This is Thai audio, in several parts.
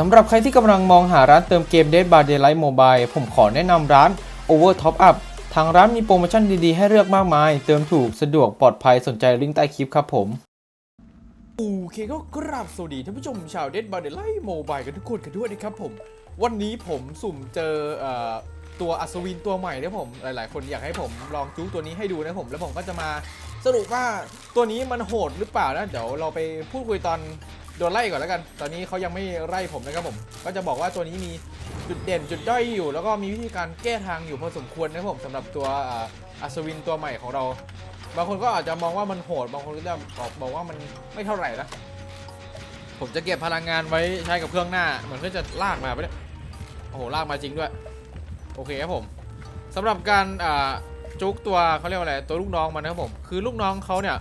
สำหรับใครที่กำลังมองหาร้านเติมเกม Dead by Daylight Mobile ผมขอแนะนำร้าน Over Top Up ทางร้านมีโปรโมชั่นดี ๆ ให้เลือกมากมาย เติมถูกสะดวกปลอดภัยสนใจลิงก์ใต้คลิปครับผมโอเคก็กราบสวัสดีท่านผู้ชมชาว Dead by Daylight Mobile กันทุกคนกันด้วยนะครับผม วันนี้ผมสุ่มเจออตัวอัศวินตัวใหม่นะผม หลาย ๆ คนอยากให้ผมลองจู้ตัวนี้ให้ดูนะผม แล้วผมก็จะมาสรุปว่าตัวนี้มันโหดหรือเปล่านะ เดี๋ยวเราไปพูดคุยตอน โดนไล่ก่อนแล้วกัน ตอนนี้เขายังไม่ไล่ผมนะครับผม ก็จะบอกว่าตัวนี้มีจุดเด่นจุดด้อยอยู่ แล้วก็มีวิธีการแก้ทางอยู่พอสมควรนะครับผมสำหรับตัวอัศวินตัวใหม่ของเรา บางคนก็อาจจะมองว่ามันโหด บางคนก็จะบอกบอกว่ามันไม่เท่าไหร่นะผมจะเก็บพลังงานไว้ใช้กับเครื่องหน้า เหมือนก็จะลากมาไปเนี่ยโอ้โหลากมาจริงด้วย โอเคครับผมสำหรับการจุกตัวเขาเรียกว่าอะไรตัวลูกน้องมันนะครับผม คือลูกน้องเขาเนี่ย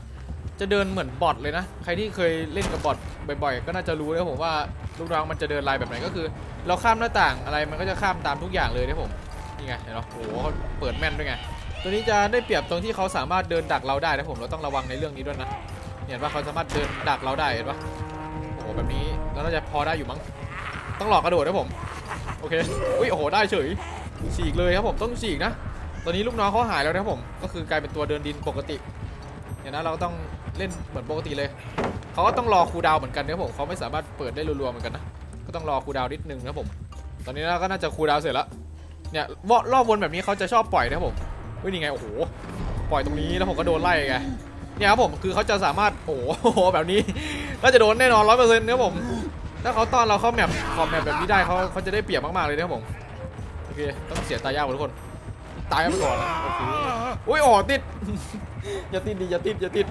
จะเดินเหมือนบอทเลยนะ ใครที่เคยเล่นกับบอทบ่อยๆ ก็น่าจะรู้นะผมว่าลูกน้องมันจะเดินลายแบบไหนก็คือ เราข้ามหน้าต่างอะไรมันก็จะข้ามตามทุกอย่างเลยนะผมนี่ไงเห็นไหมโอ้โหเขาเปิดแม่นด้วยไงตัวนี้จะได้เปรียบตรงที่เขาสามารถเดินดักเราได้นะผมเราต้องระวังในเรื่องนี้ด้วยนะเห็นว่าเขาสามารถเดินดักเราได้เห็นปะโอ้โหแบบนี้เราน่าจะพอได้อยู่มั้งต้องหลอกกระโดดนะผมโอเคอุ้ยโอ้โหได้เฉยฉีกเลยครับผมต้องฉีกนะตอนนี้ลูกน้องเขาหายแล้วนะผมก็คือกลายเป็นตัวเดินดินปกติเนี่ยนะเราก็ต้อง เล่นเหมือนปกติเลยเขาก็ต้องรอคูดาวเหมือนกันนะผมเขาไม่สามารถเปิดได้รัวๆเหมือนกันนะก็ต้องรอคูดาวนิดนึงนะผม ตอนนี้เราก็น่าจะคูดาวเสร็จแล้วเนี่ยรอบรอบวนแบบนี้เขาจะชอบปล่อยนะผมเฮ้ยนี่ไงโอ้โหปล่อยตรงนี้แล้วผมก็โดนไล่ไงเนี่ยครับผมคือเขาจะสามารถโอ้โหแบบนี้ก็จะโดนแน่นอนร้อยเปอร์เซ็นต์นะครับผมถ้าเขาต้อนเราเข้าแมปขอบแมปแบบนี้ได้เขาเขาจะได้เปรียบมากๆเลยนะครับผมโอเคต้องเสียตายยากทุกคนตายไปก่อนโอเคอุ้ยอ้โหติดอย่าติดดิอย่าติดอย่าติด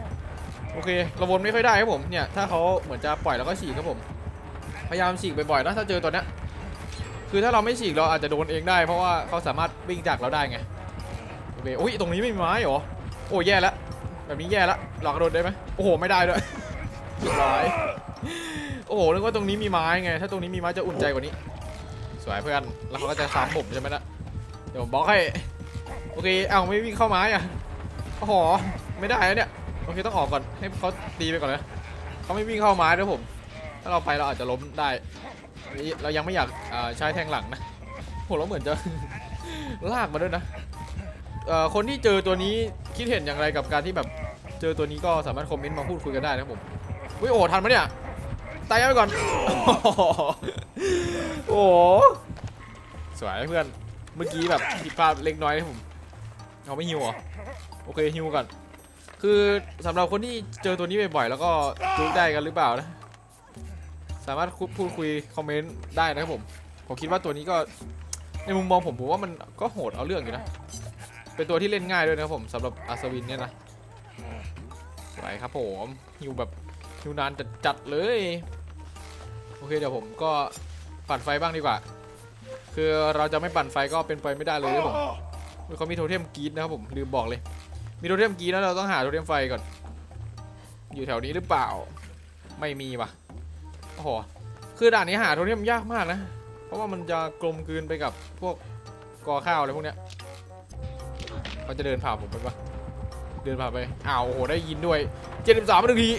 โอเคเราวนไม่ค่อยได้ครับผมเนี่ยถ้าเขาเหมือนจะปล่อยแล้วก็ฉีกครับผมพยายามฉีกบ่อยๆนะถ้าเจอตัวเนี้ยคือถ้าเราไม่ฉีกเราอาจจะโดนเองได้ เพราะว่าเขาสามารถวิ่งจากเราได้ไงโอเคโอ้ยตรงนี้ไม่มีไม้เหรอโอ้แย่แล้วแบบนี้แย่แล้วหลอกกระโดดได้ไหมโอ้โหไม่ได้ด้วยเรียบร้อยโอ้โหนึกว่าตรงนี้มีไม้ไง ถ้าตรงนี้มีไม้จะอุ่นใจกว่านี้ สวยเพื่อน แล้วเขาก็จะซ้ำผมใช่ไหมนะเดี๋ยวผมบล็อกให้ โอเค เอ้าไม่วิ่งเข้าไม้อะโอ้โห ไม่ได้แล้วเนี่ย โอเคต้องออกก่อนให้เขาตีไปก่อนนะเขาไม่วิ่งเข้าไม้ด้วยผม ถ้าเราไปเราอาจจะล้มได้ เรายังไม่อยากใช้แทงหลังนะโหเราเหมือนจะลากมาด้วยนะคนที่เจอตัวนี้คิดเห็นอย่างไรกับการที่แบบเจอตัวนี้ก็สามารถคอมเมนต์มาพูดคุยกันได้นะผมวิโอ้ทันไหมเนี่ยตายยังไปก่อน โอ้โหสวยเพื่อน เมื่อกี้แบบผิดพลาดเล็กน้อยนะผมเขาไม่ฮิวเหรอโอเคฮิวก่อน คือสำหรับคนที่เจอตัวนี้บ่อยๆแล้วก็จูได้กันหรือเปล่านะ สามารถพูดคุยคอมเมนต์ได้นะครับผม ผมคิดว่าตัวนี้ก็ในมุมมองผมผมว่ามันก็โหดเอาเรื่องอยู่นะ เป็นตัวที่เล่นง่ายด้วยนะครับผมสำหรับอัศวินเนี่ยนะสวยครับผมฮิวแบบฮิวนานจัดจัดๆเลย โอเคเดี๋ยวผมก็ปั่นไฟบ้างดีกว่า คือเราจะไม่ปั่นไฟก็เป็นไปไม่ได้เลยครับผมเฮ้ยเขามีโทเทมกรีดนะครับผมลืมบอกเลย มีโทเทมกรีดแล้วเราต้องหาโทเทมไฟก่อน อยู่แถวนี้หรือเปล่า ไม่มีว่ะโอ้โหคือด่านนี้หาโทเทมยากมากนะ เพราะว่ามันจะกลมกลืนไปกับพวกกอข้าวอะไรพวกเนี้ยเขาจะเดินผ่านผมไปปะเดินผ่านไป อ้าวโอ้โหได้ยินด้วยเจ็ดสิบสามนาที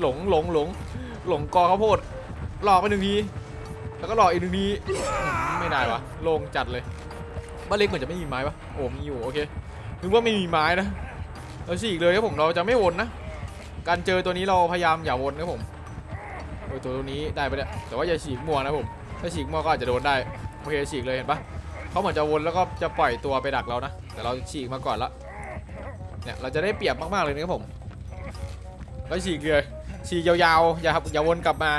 หลงหลงหลงหลงกอข้าวโพดหลอกไปหนึ่งที แล้วก็หลอกอีกหนึ่งที ไม่ได้วะโลงจัดเลยบ้านเล็กเหมือนจะไม่มีไม้ปะโอ้มีอยู่โอเค นึกว่าไม่มีไม้นะเราฉีกเลยครับผมเราจะไม่วนนะ การเจอตัวนี้เราพยายามอย่าวนครับผมโอ้ยตัวตัวนี้ได้ไปเนี่ยแต่ว่าอย่าฉีกมัวนะผมถ้าฉีกมัวก็อาจจะโดนได้โอเคฉีกเลยเห็นปะเขาเหมือนจะวนแล้วก็จะปล่อยตัวไปดักเรานะแต่เราฉีกมาก่อนละเนี่ยเราจะได้เปรียบมากๆเลยนะครับผมแล้วฉีกเลยฉีกยาวๆอย่าอย่าวนกลับมา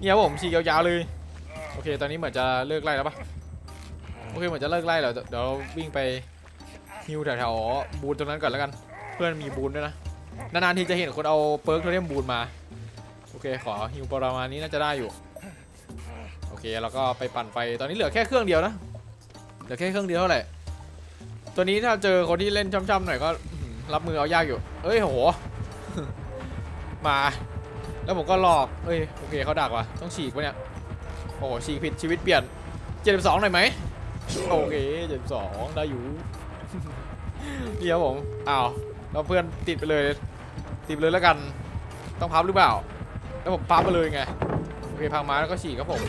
เนี่ยผมฉีกยาวๆเลยโอเค ตอนนี้เหมือนจะเลิกไล่แล้วปะโอเคเหมือนจะเลิกไล่แล้วเดี๋ยวเราวิ่งไป ฮิวแถวๆบูนตรงนั้นก่อนแล้วกัน เพื่อนมีบูนด้วยนะ นานๆทีจะเห็นคนเอาเปิร์กโทเทมบูนมา โอเคขอฮิวประมาณนี้น่าจะได้อยู่ โอเคแล้วก็ไปปั่นไฟ ตอนนี้เหลือแค่เครื่องเดียวนะ เหลือแค่เครื่องเดียวเท่าไหร่ ตัวนี้ถ้าเจอคนที่เล่นช่ำๆหน่อยก็รับมือเอายากอยู่ เอ้ยโห มา แล้วผมก็หลอก เอ้ยโอเคเขาดักว่ะ ต้องฉีกวะเนี่ย โอ้โหฉีกผิดชีวิตเปลี่ยน 72หน่อยไหมโอเค 72 ได้อยู่ เดี๋ยวผมอ้าวแล้วเพื่อนติดไปเลย ติดไปเลยแล้วกัน ต้องพับหรือเปล่า แล้วผมพับไปเลยไง โอเคพังไม้แล้วก็ฉีกครับผม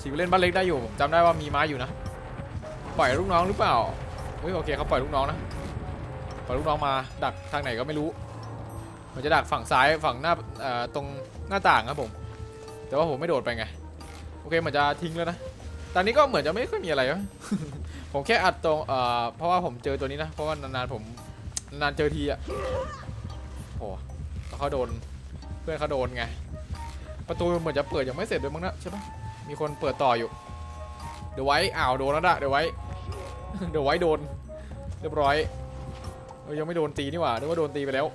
ฉีกไปเล่นบ้านเล็กได้อยู่ผมจำได้ว่ามีไม้อยู่นะ ปล่อยลูกน้องหรือเปล่าเฮ้ยโอเคเขาปล่อยลูกน้องนะ ปล่อยลูกน้องมาดักทางไหนก็ไม่รู้มันจะดักฝั่งซ้ายฝั่งหน้าตรงหน้าต่างครับผม แต่ว่าผมไม่โดดไปไง โอเคเหมือนจะทิ้งแล้วนะ ตอนนี้ก็เหมือนจะไม่ค่อยมีอะไรวะ ผมแค่อัดตรงเอ่อเพราะว่าผมเจอตัวนี้นะ เพราะว่านานๆผมนานเจอทีอะโอ้แล้วเขาโดน เพื่อนเขาโดนไง ประตูเหมือนจะเปิดยังไม่เสร็จด้วยมั้งนะใช่ปะมีคนเปิดต่ออยู่ เดี๋ยวไว้อ้าวโดนแล้วนะเดี๋ยวไว้ เดี๋ยวไว้โดน เรียบร้อยยังไม่โดนตีนี่หว่านึกว่าโดนตีไปแล้ว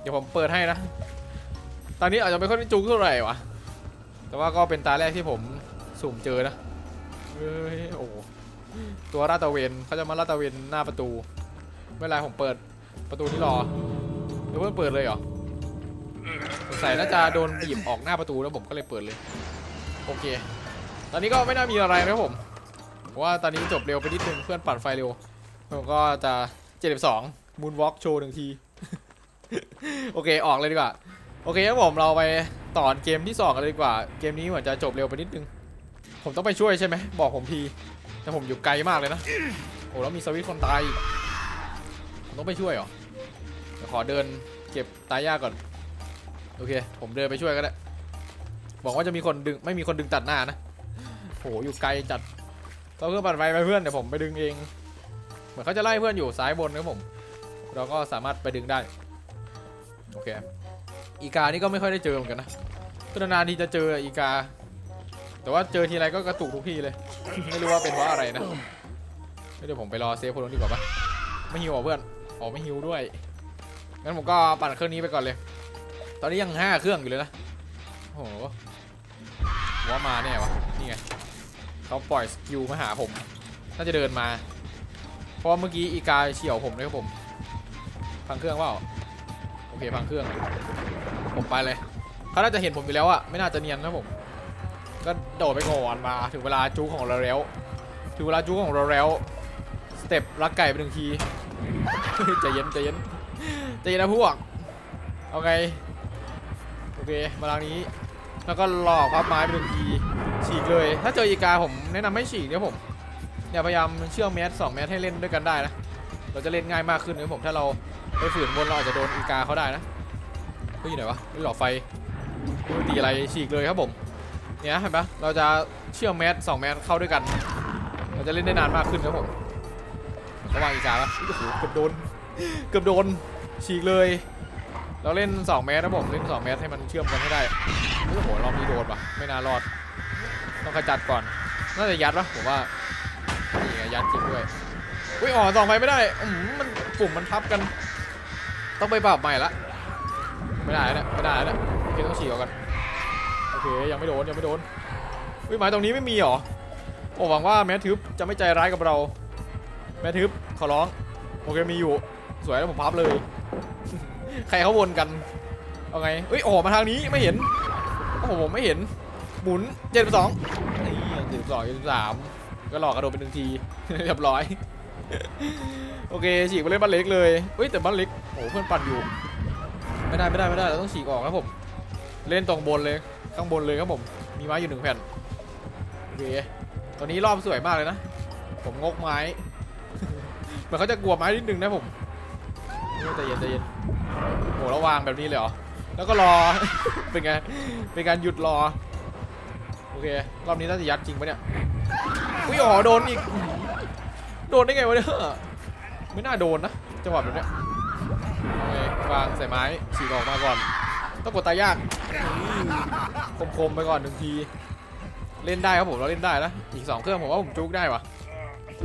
เดี๋ยวผมเปิดให้นะ ตอนนี้อาจจะไม่ค่อยจุกเท่าไหร่วะ แต่ว่าก็เป็นตาแรกที่ผมสุ่มเจอนะ เฮ้ยโอ้โหตัวลาดตระเวนเขาจะมาลาดตระเวนหน้าประตูไม่เป็นไรผมเปิดประตูที่รอเดี๋ยวเพิ่งเปิดเลยเหรอสงสัยน่าจะโดนบีบออกหน้าประตูแล้วผมก็เลยเปิดเลย โอเค ตอนนี้ก็ไม่น่ามีอะไรนะผมเพราะว่าตอนนี้จบเร็วไปนิดนึงเพื่อนปั่นไฟเร็วผมก็จะ72มูนวอล์กโชว์หนึ่งที โอเคออกเลยดีกว่า โอเคครับผมเราไปต่อเกมที่สองกันเลยดีกว่า เกมนี้เหมือนจะจบเร็วไปนิดนึง ผมต้องไปช่วยใช่ไหมบอกผมทีแต่ผมอยู่ไกลมากเลยนะโอ้แล้วมีสวิตคนตายผมต้องไปช่วยเหรอเดี๋ยวขอเดินเก็บตายยากก่อนโอเค ผมเดินไปช่วยก็ได้บอกว่าจะมีคนดึงไม่มีคนดึงตัดหน้านะโหอยู่ไกลจัดเราเพื่อนปั่นไฟไปเพื่อนเดี๋ยวผมไปดึงเอง เหมือนเขาจะไล่เพื่อนอยู่ซ้ายบนนะครับผม เราก็สามารถไปดึงได้โอเคอีกานี่ก็ไม่ค่อยได้เจอเหมือนกันนะนานๆทีจะเจออีกา แต่ว่าเจอทีไรก็กระตุกทุกทีเลย ไม่รู้ว่าเป็นเพราะอะไรนะเดี๋ยวผมไปรอเซฟคนนู้นดีกว่าปะไม่หิวเหรอเพื่อนอ๋อไม่หิวด้วยงั้นผมก็ปั่นเครื่องนี้ไปก่อนเลย ตอนนี้ยังห้าเครื่องอยู่เลยนะโอ้โหว่ามาแน่วะนี่ไงเขาปล่อยสกิลมาหาผมน่าจะเดินมา เพราะเมื่อกี้อีกาเฉี่ยวผมเลยครับผม พังเครื่องเปล่าโอเคพังเครื่อง ผมไปเลยเขาน่าจะเห็นผมอยู่แล้วอะไม่น่าจะเนียนนะผม ก็โดดไปก่อนมา ถึงเวลาจูของเราแล้ว ถึงเวลาจูของเราแล้ว สเต็ปลักไก่ไปหนึ่งทีใจเย็นใจเย็นใจเย็นนะพวก เอาไง โอเค มาทางนี้ แล้วก็หลอกพับไม้ไปหนึ่งที ฉีกเลย ถ้าเจออีกาผมแนะนำให้ฉีกเนี่ยผมเนี่ยพยายามเชื่อมแมสสองแมสให้เล่นด้วยกันได้นะ เราจะเล่นง่ายมากขึ้นนะผม ถ้าเราไปฝืนบนเราอาจจะโดนอีกาเขาได้นะเฮ้ยอยู่ไหนวะไม่หลอดไฟตีอะไรฉีกเลยครับผม เนี่ยเห็นปะเราจะเชื่อมแมสสองแมสเข้าด้วยกัน เราจะเล่นได้นานมากขึ้นครับผมเขาวางอีกาปะโอ้โหเกือบโดน เกือบโดนฉีกเลย เราเล่น2เมตรนะผมเล่น2เมตรให้มันเชื่อมกันให้ได้โอ้โหรอบนี้โดนปะไม่น่ารอด ต้องขจัดก่อน น่าจะยัดปะผมว่านี่ไงยัดจริงด้วยอุ้ยอ๋อสองไปไม่ได้อืมมันปุ่มมันทับกัน ต้องไปปรับใหม่ละไม่ได้แล้วเนี่ยไม่ได้แล้วเนี่ยโอเคต้องฉีกออกกันโอ เคยังไม่โดนยังไม่โดนอุ้ยหมายตรงนี้ไม่มีหรอโอ้หวังว่าแมททึบจะไม่ใจร้ายกับเรา แมททึบขอร้องโอเคมีอยู่สวยแล้วผมพับเลย ใครเขาวนกันเอาไงเอ้ยโอ้มาทางนี้ไม่เห็นโอ้โหผมไม่เห็นหมุนเจ็ดสองนี่เจ็ดสองเจ็ดสามก็หลอกกระโดดไปหนึ่งทีเรียบร้อยโอเคฉีกไปเล่นบ้านเล็กเลยเฮ้ยแต่บ้านเล็กโอ้เพื่อนปั่นอยู่ ไม่ได้ไม่ได้ไม่ได้เราต้องฉีกออกครับผมเล่นตรงบนเลย ข้างบนเลยครับผม มีไม้อยู่หนึ่งแผ่นโอเคตอนนี้รอบสวยมากเลยนะ ผมงกไม้เหมือนเขาจะกลัวไม้นิดนึงนะผมใจเย็นใจเย็นโหแล้ววางแบบนี้เลยเหรอ แล้วก็รอ เป็นไง เป็นการหยุดรอ โอเค รอบนี้น่าจะยัดจริงปะเนี่ยอุ้ยอ๋อโดนอีก โดนได้ไงวะเนี่ย ไม่น่าโดนนะ จังหวะแบบเนี้ยโอเควางใส่ไม้ฉีกออกมาก่อน ต้องกดตายยาก คมๆไปก่อนหนึ่งที เล่นได้ครับผมเราเล่นได้นะอีกสองเครื่องผมว่าผมจุกได้วะ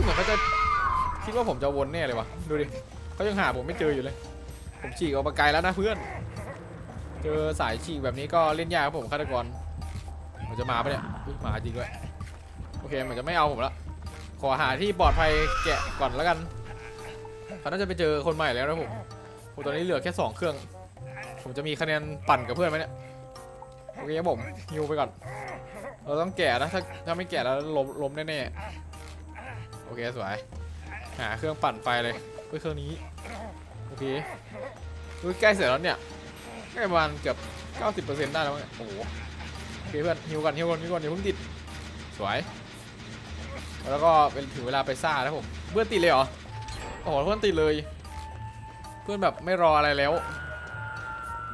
เหมือนเขาจะคิดว่าผมจะวนแน่เลยวะดูดิเขายังหาผมไม่เจออยู่เลย ผมฉีกออกมาไกลแล้วนะเพื่อน เจอสายฉีกแบบนี้ก็เล่นยากครับผมฆาตกรมันจะมาปะเนี่ยมาจริงด้วยโอเคเหมันจะไม่เอาผมละขอหาที่ปลอดภัยแกะก่อนแล้วกันเขาน่าจะไปเจอคนใหม่แล้วนะผมโอ้ตอนนี้เหลือแค่สองเครื่อง ผมจะมีคะแนนปั่นกับเพื่อนไหมเนี่ย เคครับผมฮิวไปก่อน เราต้องแกะนะถ้าถ้าไม่แกะแล้วล้มล้มแน่ๆโอเคสวยหาเครื่องปั่นไฟเลยเฮ้ยเครื่องนี้โอเคดูใกล้เสร็จแล้วเนี่ยใกล้ประมาณเกือบ 90%ได้แล้วเนี่ยโอ้โหเคเพื่อนฮิวก่อนฮิวก่อนฮิวก่อนอย่าเพิ่งติดสวย แล้วก็เป็นถึงเวลาไปซ่าแล้วผมเพื่อนติดเลยเหรอโอ้โหเพื่อนติดเลย เพื่อนแบบไม่รออะไรแล้ว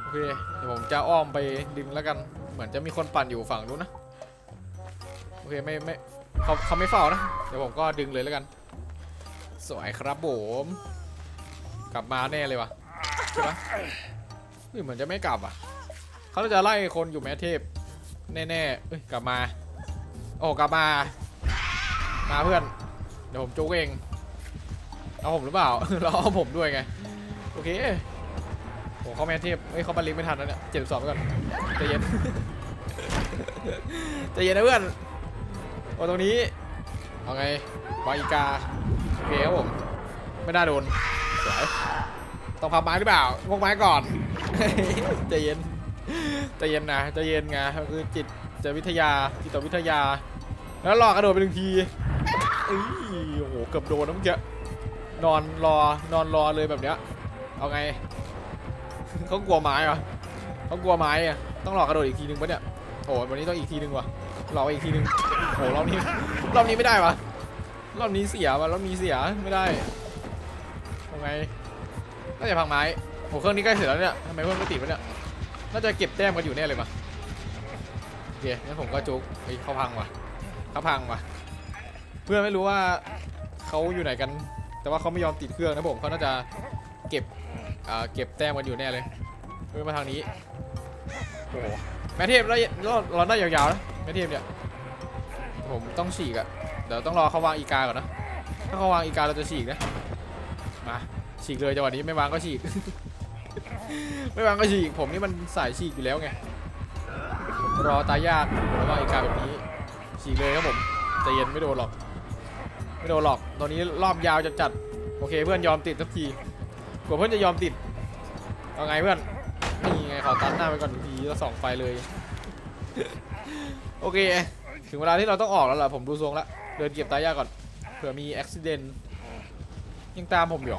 โอเคเดี๋ยวผมจะอ้อมไปดึงแล้วกัน มือนจะมีคนปั่นอยู่ฝั่งนู้นนะ โอเคไม่ไม่เขาเขาไม่เฝ้านะ เดี๋ยวผมก็ดึงเลยแล้วกัน สวยครับผมกลับมาแน่เลยวะใช่ปะเฮ้ยเหมือนจะไม่กลับอะเขาจะไล่คนอยู่แม่เทพ แน่ๆเอ้ยกลับมา โอ้กลับมา มาเพื่อน เดี๋ยวผมจุกเอง เอาผมหรือเปล่า เราเอาผมด้วยไง โอเค เขาแม่เทพเฮ้ยเขาบันลิงไม่ทันแล้วเนี่ยเจ็ดสอบไปก่อนใจเย็น ใจเย็นนะเพื่อนโอ้ตรงนี้เอาไงบาอีกาโอเคครับผม ไม่น่าโดนสวยต้องพับไม้หรือเปล่างกไม้ก่อนใจเย็นใจเย็นนะใจเย็นไงก็คือจิตใจวิทยาจิตวิทยา แล้วรอกระโดดไปหนึ่งทีเอ้ยโอ้โหเกือบโดนนะเมื่อกี้นอนรอนอนรอเลยแบบเนี้ยเอาไง เขากลัวไม้เหรอเขากลัวไม้อะต้องรอกกระโดดอีกทีนึงปะเนี่ยโอ้วันนี้ต้องอีกทีนึงวะรอกอีกทีนึงโอ้รอบนี้รอบนี้ไม่ได้วะรอบนี้เสียวะรอบนี้เสียไม่ได้เอาไงน่าจะพังไม้โอ้เครื่องนี้ใกล้เสร็จแล้วเนี่ยทำไมเพื่อนไม่ติดวะเนี่ยน่าจะเก็บแต้มกันอยู่แน่เลยมาโอเคงั้นผมก็จุกเฮ้ยเขาพังว่ะเขาพังว่ะ เพื่อนไม่รู้ว่าเขาอยู่ไหนกัน แต่ว่าเขาไม่ยอมติดเครื่องนะผมเขาน่าจะ อ่าเก็บแต้มกันอยู่แน่เลยเฮ้ยมาทางนี้โอ้โหแม่เทพเราเราเราได้ยาวๆนะแม่เทพเนี่ยผมต้องฉีกอะเดี๋ยวต้องรอเขาวางอีกาก่อนนะถ้าเขาวางอีกาเราจะฉีกนะมาฉีกเลยจังหวะนี้ไม่วางก็ฉีก ไม่วางก็ฉีกผมนี่มันสายฉีกอยู่แล้วไงรอตายยากแล้วก็อีกาแบบนี้ฉีกเลยครับผมใจเย็นไม่โดนหรอก ไม่โดนหรอกตอนนี้รอบยาวจะจัดโอเคเพื่อนยอมติดสักที กว่าเพื่อนจะยอมติดเอาไงเพื่อนนี่ไงขอตัดหน้าไปก่อนทีแล้วส่องไฟเลย โอเค ถึงเวลาที่เราต้องออกแล้วล่ะผมดูทรงแล้วเดินเก็บตายยากก่อนเผื่อมีอุบิเหตุยังตามผมอยู่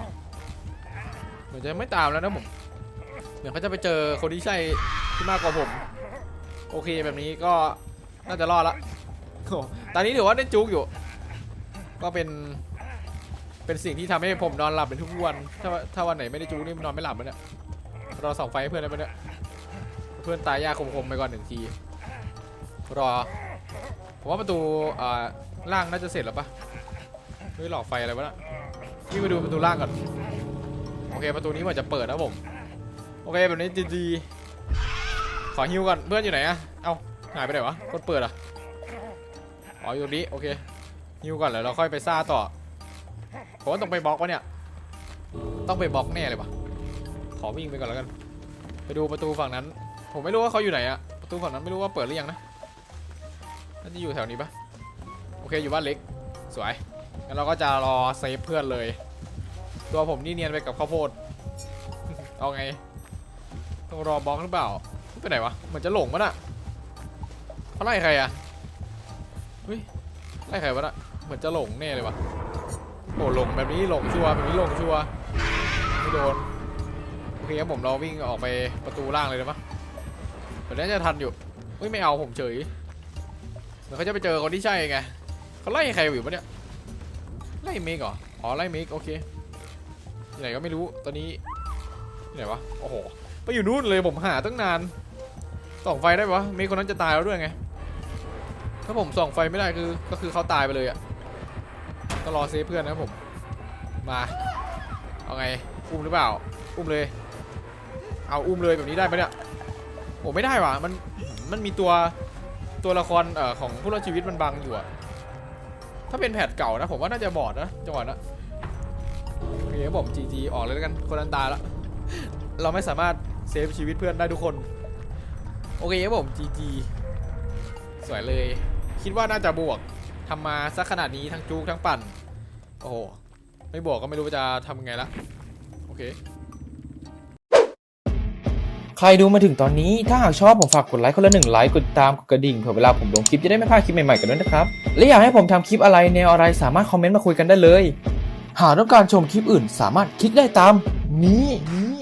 เหมือนจะไม่ตามแล้วนะผมเดี๋ยวเขาจะไปเจอคนที่ใช่ที่มากกว่าผม โอเคแบบนี้ก็น่าจะรอดละตอนนี้ถือว่าได้จุกอยู่ ก็เป็น เป็นสิ่งที่ทำให้ผมนอนหลับเป็นทุกวัน ถ้าถ้าวันไหนไม่ได้จุกนี่นอนไม่หลับเลยเนี่ยรอส่องไฟให้เพื่อนได้ไหมเนี่ยเพื่อนตายยากคมๆไปก่อนหนึ่งที รอ ผมว่าประตูอ่าล่างน่าจะเสร็จแล้วปะเฮ้ยหลอกไฟอะไรวะน่ะวิ่งไปดูประตูล่างก่อน โอเคประตูนี้เหมือนจะเปิดนะผม โอเคแบบนี้จีจีขอฮิวก่อนเพื่อนอยู่ไหนอะเอ้าหายไปไหนวะกดเปิดอะอ๋ออยู่นี้โอเคฮิวก่อนแล้วเราค่อยไปซ่าต่อ ผมว่าต้องไปบล็อกวะเนี่ย ต้องไปบล็อกแน่เลยวะขอวิ่งไปก่อนแล้วกัน ไปดูประตูฝั่งนั้น ผมไม่รู้ว่าเขาอยู่ไหนอะประตูฝั่งนั้นไม่รู้ว่าเปิดหรือยังนะ น่าจะอยู่แถวนี้ปะโอเคอยู่บ้านเล็ก สวย งั้นเราก็จะรอเซฟเพื่อนเลย ตัวผมนี่เนียนไปกับข้าวโพด เอาไง ต้องรอบล็อกหรือเปล่าไปไหนวะ เหมือนจะหลงวะน่ะเขาไล่ใครอะเฮ้ยไล่ใครวะน่ะ เหมือนจะหลงแน่เลยวะ โอ้หลงแบบนี้หลงชัวร์แบบนี้หลงชัวร์ไม่โดนโอเคครับผมเราวิ่งออกไปประตูล่างเลยได้ปะแต่น่าจะทันอยู่เฮ้ยไม่เอาผมเฉยเดี๋ยวเขาจะไปเจอคนที่ใช่ไงเขาไล่ใครอยู่ปะเนี่ยไล่เมกเหรออ๋อไล่เมกโอเคที่ไหนก็ไม่รู้ตอนนี้ที่ไหนวะโอ้โหไปอยู่นู่นเลยผมหาตั้งนานส่องไฟได้ปะมีคนนั้นจะตายแล้วด้วยไงถ้าผมส่องไฟไม่ได้คือก็คือเขาตายไปเลยอะ ก็รอเซฟเพื่อนนะครับผม มา เอาไง อุ้มหรือเปล่า อุ้มเลย เอาอุ้มเลยแบบนี้ได้ไหมเนี่ย โอ้ไม่ได้ว่ะ มัน มันมีตัว ตัวละครเอ่อของผู้รอดชีวิตมันบังอยู่อะถ้าเป็นแพทเก่านะ ผมว่าน่าจะบอดนะจังหวะนั้นโอเคครับผม GG ออกเลยแล้วกันคนนั้นตาล้วเราไม่สามารถเซฟชีวิตเพื่อนได้ทุกคน โอเคครับผม GG สวยเลย คิดว่าน่าจะบวก ทำมาสักขนาดนี้ทั้งจูกทั้งปั่น โอ้โห ไม่บวกก็ไม่รู้จะทำยังไงละ โอเค ใครดูมาถึงตอนนี้ถ้าหากชอบผมฝากกดไลค์คนละหนึ่งไลค์กดติดตามกดกระดิ่งเผื่อเวลาผมลงคลิปจะได้ไม่พลาดคลิปใหม่ๆกันด้วยนะครับ และอยากให้ผมทำคลิปอะไรแนวอะไรสามารถคอมเมนต์มาคุยกันได้เลย หากต้องการชมคลิปอื่นสามารถคลิกได้ตามนี้นี้